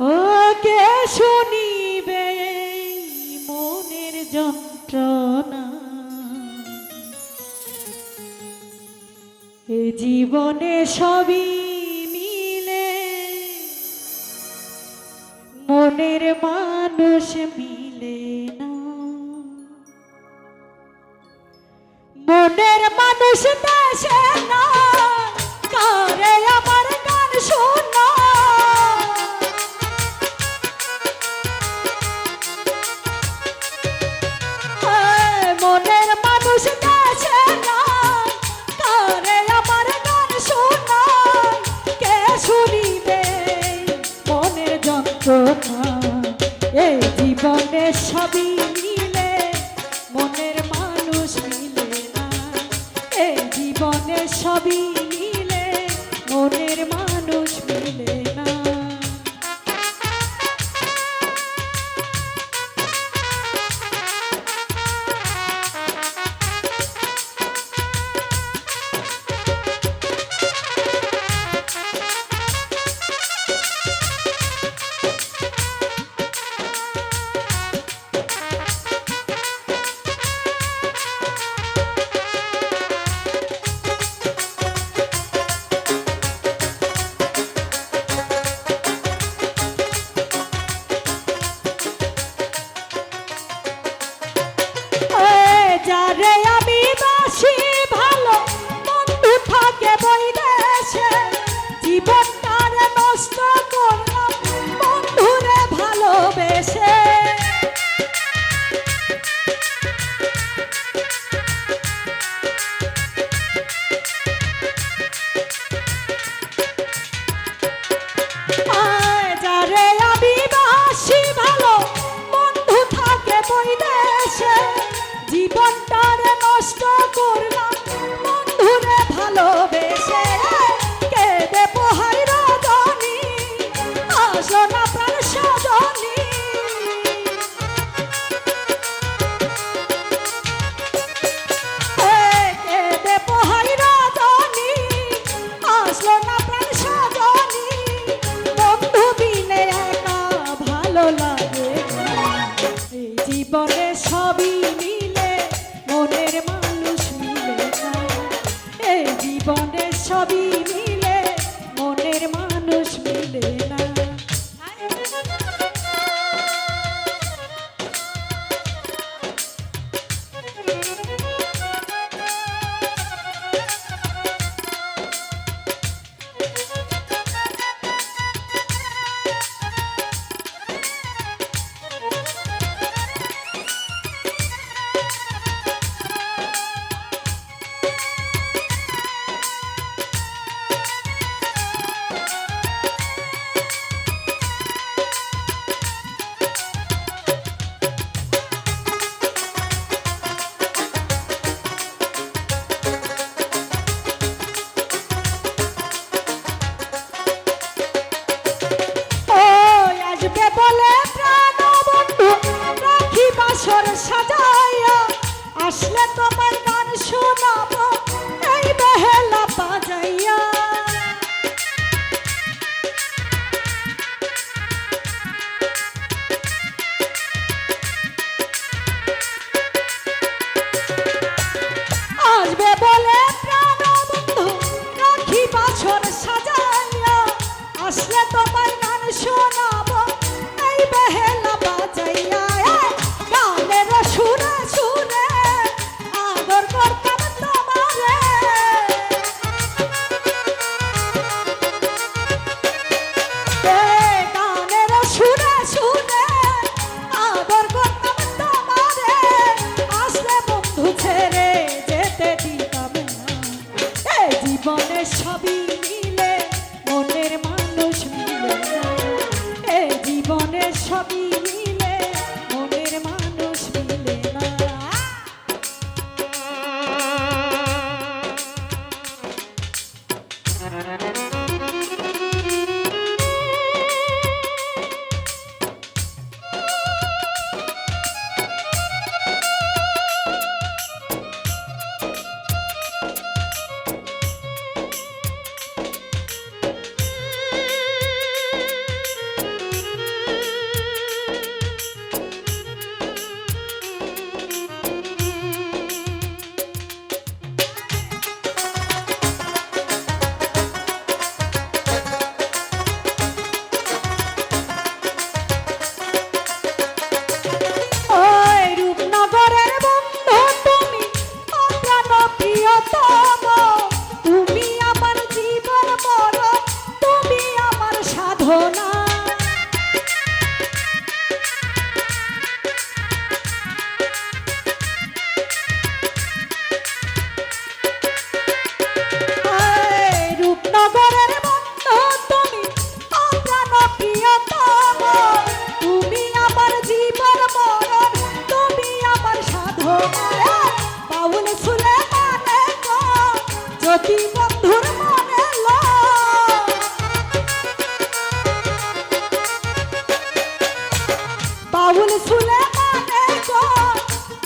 ওকে শুনিবে মনের যন্ত্রণা। জীবনে সবই মিলে মনের মানুষ মিলে না। মানুষ দেশে না, কারে আমার গান শোনা। মনের মানুষ দেশে না, কারে আমার গান শোনা। কে শুনিবে মনের সবই সবই porque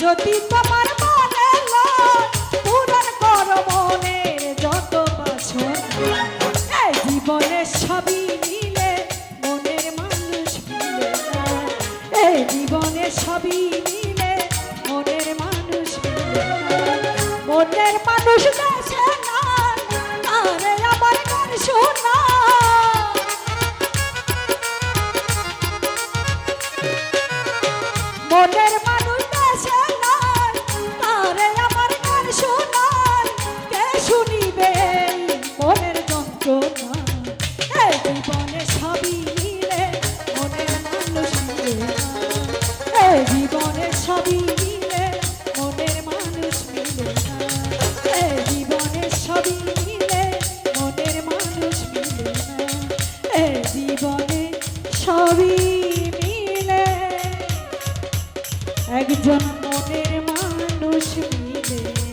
যদি তোমার মনে পূরণ কর যত বছর জীবনে সবই মিলে, মনের মানুষ এই জীবনে সবই মিলে, মনের মানুষ মনের মানুষ জন্মনের মানুষ মিলে